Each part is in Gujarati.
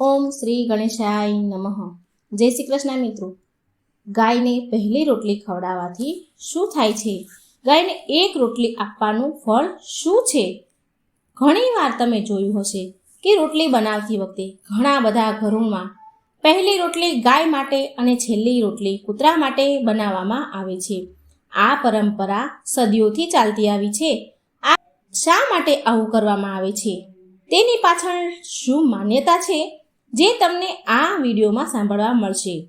ઓમ શ્રી ગણેશાય નમઃ. જય શ્રી કૃષ્ણ મિત્રો. ગાયને પહેલી રોટલી ખવડાવવાથી શું થાય છે? ગાયને એક રોટલી આપવાનું ફળ શું છે? ઘણી વાર તમે જોયું હશે કે રોટલી બનાવતી વખતે ઘણા બધા ઘરોમાં પહેલી રોટલી ગાય માટે અને છેલ્લી રોટલી કૂતરા માટે બનાવવામાં આવે છે. આ પરંપરા સદીઓથી ચાલતી આવી છે. આ શા માટે આવું કરવામાં આવે છે? તેની પાછળ શું માન્યતા છે? જે તમને આ વિડીયોમાં સાંભળવા મળશે.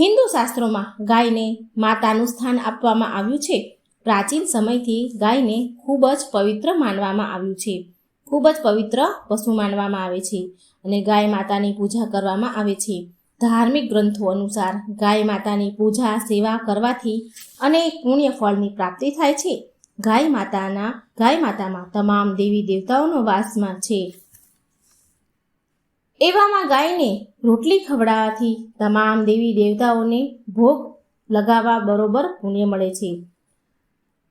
હિન્દુ શાસ્ત્રોમાં ગાયને માતાનું સ્થાન આપવામાં આવ્યું છે. પ્રાચીન સમયથી ગાયને ખૂબ જ પવિત્ર માનવામાં આવ્યું છે. ખૂબ જ પવિત્ર પશુ માનવામાં આવે છે અને ગાય માતાની પૂજા કરવામાં આવે છે. ધાર્મિક ગ્રંથો અનુસાર ગાય માતાની પૂજા, સેવા કરવાથી અનેક પુણ્ય ફળની પ્રાપ્તિ થાય છે. ગાય માતાના, ગાય માતામાં તમામ દેવી દેવતાઓનો વાસમાં છે. એવામાં ગાયને રોટલી ખવડાવવાથી તમામ દેવી દેવતાઓને ભોગ લગાવવા બરોબર પુણ્ય મળે છે.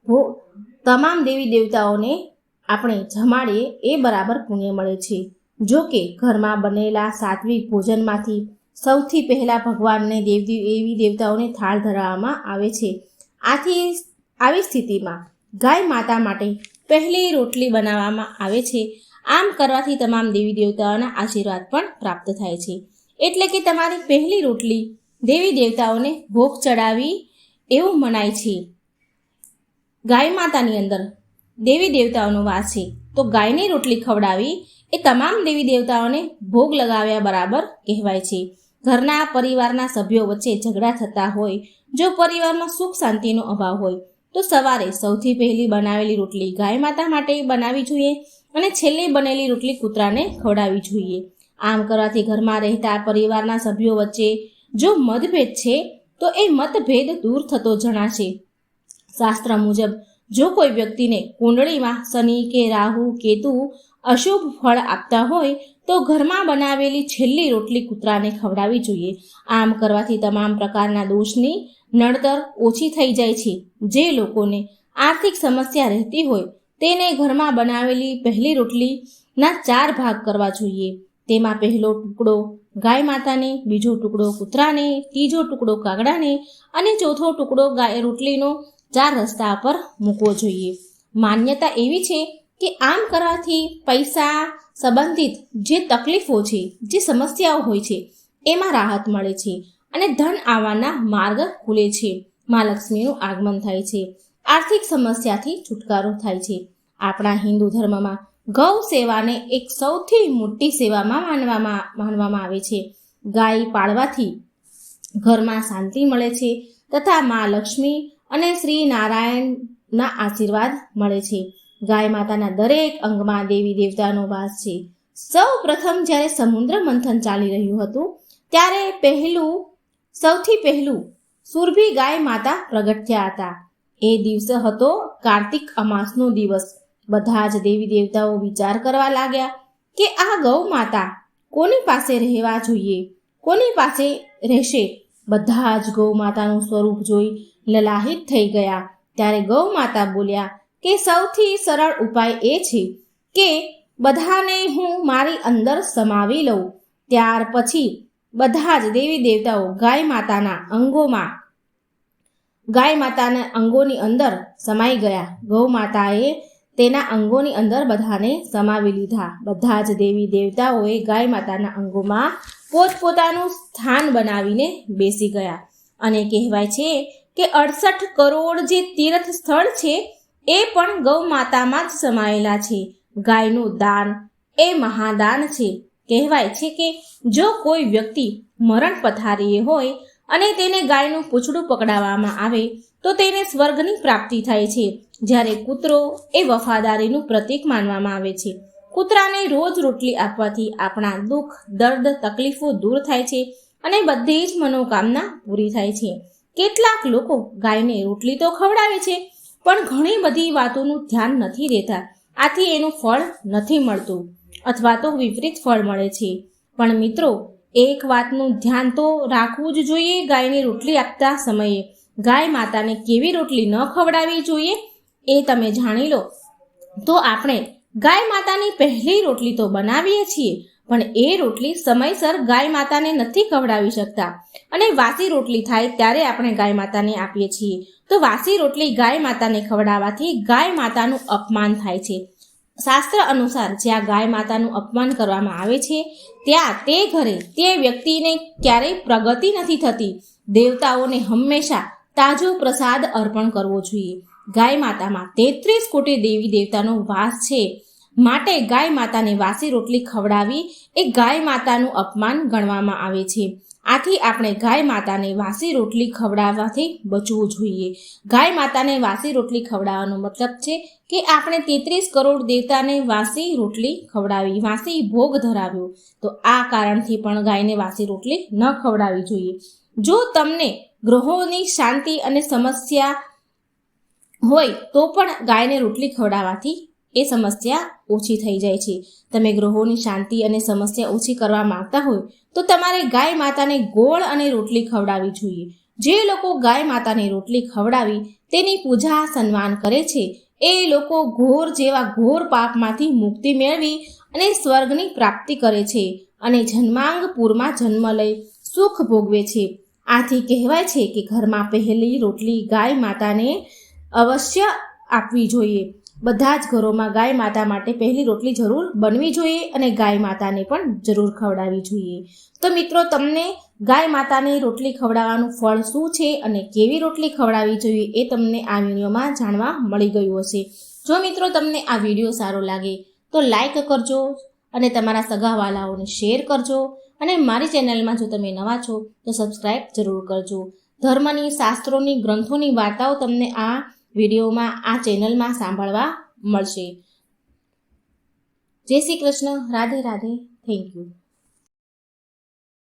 ભો, તમામ દેવી દેવતાઓને આપણે જમાડીએ એ બરાબર પુણ્ય મળે છે. જો કે ઘરમાં બનેલા સાત્વિક ભોજનમાંથી સૌથી પહેલાં ભગવાનને દેવી એવી દેવતાઓને થાળ ધરાવવામાં આવે છે. આથી આવી સ્થિતિમાં ગાય માતા માટે પહેલી રોટલી બનાવવામાં આવે છે. આમ કરવાથી તમામ દેવી દેવતાઓના આશીર્વાદ પણ પ્રાપ્ત થાય છે. એટલે કે તમારી પહેલી રોટલી દેવી દેવતાઓને ભોગ ચડાવી એવું મનાય છે. ગાય માતાની અંદર દેવી દેવતાઓનો વાસ છે. તો ગાયની રોટલી ખવડાવી એ તમામ દેવી દેવતાઓને ભોગ લગાવ્યા બરાબર કહેવાય છે. ઘરના પરિવારના સભ્યો વચ્ચે ઝઘડા થતા હોય, જો પરિવારમાં સુખ શાંતિનો અભાવ હોય, તો સવારે સૌથી પહેલી બનાવેલી રોટલી ગાય માતા માટે બનાવવી જોઈએ. અને છેલ્લી બનેલી રોટલી કૂતરાને ખવડાવવી જોઈએ. આમ કરવાથી ઘરમાં રહેતા પરિવારના સભ્યો વચ્ચે જો મતભેદ છે, તો એ મતભેદ દૂર થતો જણાશે. શાસ્ત્ર મુજબ, જો કોઈ વ્યક્તિને કુંડળીમાં શનિ કે રાહુ, કેતુ, અશુભ ફળ આપતા હોય, તો ઘરમાં બનાવેલી છેલ્લી રોટલી કૂતરાને ખવડાવવી જોઈએ. આમ કરવાથી તમામ પ્રકારના દોષની નડતર ઓછી થઈ જાય છે. જે લોકોને આર્થિક સમસ્યા રહેતી હોય તેને ઘરમાં બનાવેલી પહેલી રોટલીના ચાર ભાગ કરવા જોઈએ. તેમાં પહેલો ટુકડો ગાય માતાને, બીજો ટુકડો કૂતરાને, ત્રીજો ટુકડો કાગડાને અને ચોથો ટુકડો ગાય રોટલીનો ચાર રસ્તા પર મૂકવો જોઈએ. માન્યતા એવી છે કે આમ કરવાથી પૈસા સંબંધિત જે તકલીફો છે, જે સમસ્યાઓ હોય છે, એમાં રાહત મળે છે અને ધન આવવાના માર્ગ ખુલે છે. મા લક્ષ્મીનું આગમન થાય છે. આર્થિક સમસ્યાથી છુટકારો થાય છે. આપણા હિન્દુ ધર્મમાં ગૌ સેવાને એક સૌથી મોટી સેવામાં માનવામાં માનવામાં આવે છે. ગાય પાળવાથી ઘરમાં શાંતિ મળે છે તથા મા લક્ષ્મી અને શ્રી નારાયણના આશીર્વાદ મળે છે. ગાય માતાના દરેક અંગમાં દેવી દેવતાનો વાસ છે. સૌ પ્રથમ જ્યારે સમુદ્ર મંથન ચાલી રહ્યું હતું, ત્યારે પહેલું, સૌથી પહેલું સુરભી ગાય માતા પ્રગટ થયા હતા. એ દિવસ હતો કાર્તિક અમાસનો દિવસ. બધા જ દેવી દેવતાઓ વિચાર કરવા લાગ્યા કે આ ગૌ માતા કોની પાસે રહેવા જોઈએ? કોની પાસે રહેશે? બધા જ ગૌ માતાનું સ્વરૂપ જોઈ લલાહિત થઈ ગયા. ત્યારે ગૌ માતા બોલ્યા કે સૌથી સરળ ઉપાય એ છે કે બધાને હું મારી અંદર સમાવી લઉં. ત્યાર પછી બધા જ દેવી દેવતાઓ ગાય માતાના અંગોમાં ગાય માતાના અંગોની અંદર સમાઈ ગયા. ગૌ માતાએ તેના અંગોની અંદર બધાને સમાવી લીધા. બધા જ દેવી દેવતાઓએ ગાય માતાના અંગોમાં પોતપોતાનું સ્થાન બનાવીને બેસી ગયા. અને કહેવાય છે કે અડસઠ કરોડ જે તીર્થ સ્થળ છે, એ પણ ગૌ માતામાં જ સમાયેલા છે. ગાયનું દાન એ મહાદાન છે. કહેવાય છે કે જો કોઈ વ્યક્તિ મરણ પથારીએ હોય અને તેને ગાયનું પૂછડું પકડાવવામાં આવે, તો તેને સ્વર્ગની પ્રાપ્તિ થાય છે, જ્યારે કૂતરો એ વફાદારીનું પ્રતીક માનવામાં આવે છે. કૂતરાને રોજ રોટલી આપવાથી આપણા દુઃખ, દર્દ, તકલીફો દૂર થાય છે અને બધી જ મનોકામના પૂરી થાય છે. કેટલાક લોકો ગાયને રોટલી તો ખવડાવે છે, પણ ઘણી બધી વાતોનું ધ્યાન નથી દેતા. આથી એનું ફળ નથી મળતું, અથવા તો વિપરીત ફળ મળે છે. પણ મિત્રો એક વાતનું ધ્યાન તો રાખવું જ જોઈએ, ગાયની રોટલી આપતા સમયે. ગાય માતાને કેવી રોટલી ન ખવડાવવી જોઈએ એ તમે જાણી લો. તો આપણે ગાય માતાની પહેલી રોટલી તો બનાવીએ છીએ, પણ એ રોટલી સમયસર ગાય માતાને નથી ખવડાવી શકતા. અને વાસી રોટલી થાય ત્યારે આપણે ગાય માતાને આપીએ છીએ. તો વાસી રોટલી ગાય માતાને ખવડાવવાથી ગાય માતાનું અપમાન થાય છે. શાસ્ત્ર અનુસાર જ્યાં ગાય માતાનું અપમાન કરવામાં આવે છે, ત્યાં તે ઘરે તે વ્યક્તિને ક્યારેય પ્રગતિ નથી થતી. દેવતાઓને હંમેશા તાજો પ્રસાદ અર્પણ કરવો જોઈએ. ગાય માતામાં તેત્રીસ કોટી દેવી દેવતાનો વાસ છે. માટે ગાય માતાને વાસી રોટલી ખવડાવી એ ગાય માતાનું અપમાન ગણવામાં આવે છે. આથી આપણે ગાય માતાને વાસી રોટલી ખવડાવવાથી બચવું જોઈએ. ગાય માતાને વાસી રોટલી ખવડાવવાનો મતલબ છે કે આપણે તેત્રીસ કરોડ દેવતાને વાસી રોટલી ખવડાવી, વાસી ભોગ ધરાવ્યો. તો આ કારણથી પણ ગાયને વાસી રોટલી ન ખવડાવવી જોઈએ. જો તમને ગ્રહોની શાંતિ અને સમસ્યા હોય તો પણ ગાયને રોટલી ખવડાવવાથી એ સમસ્યા ઓછી થઈ જાય છે. તમે ગ્રહોની શાંતિ અને સમસ્યા ઓછી કરવા માંગતા હોય તો તમારે ગાય માતાને ગોળ અને રોટલી ખવડાવવી જોઈએ. જે લોકો ગાય માતાને રોટલી ખવડાવી તેની પૂજા સન્માન કરે છે, એ લોકો ઘોર જેવા ઘોર પાપમાંથી મુક્તિ મેળવી અને સ્વર્ગની પ્રાપ્તિ કરે છે અને જન્માંગપુરમાં જન્મ લઈ સુખ ભોગવે છે. આથી કહેવાય છે કે ઘરમાં પહેલી રોટલી ગાય માતાને અવશ્ય આપવી જોઈએ. બધા જ ઘરોમાં ગાય માતા માટે પહેલી રોટલી જરૂર બનવી જોઈએ અને ગાય માતાને પણ જરૂર ખવડાવવી જોઈએ. તો મિત્રો, તમને ગાય માતાને રોટલી ખવડાવવાનું ફળ શું છે અને કેવી રોટલી ખવડાવવી જોઈએ એ તમને આ વિડીયોમાં જાણવા મળી ગયું હશે. જો મિત્રો, તમને આ વીડિયો સારો લાગે તો લાઈક કરજો અને તમારા સગાવાલાઓને શેર કરજો અને મારી ચેનલમાં જો તમે નવા છો તો સબસ્ક્રાઈબ જરૂર કરજો. ધર્મની, શાસ્ત્રોની, ગ્રંથોની વાર્તાઓ તમને આ વિડીયોમાં આ ચેનલમાં સાંભળવા મળશે. જય શ્રી કૃષ્ણ. રાધે રાધે. Thank you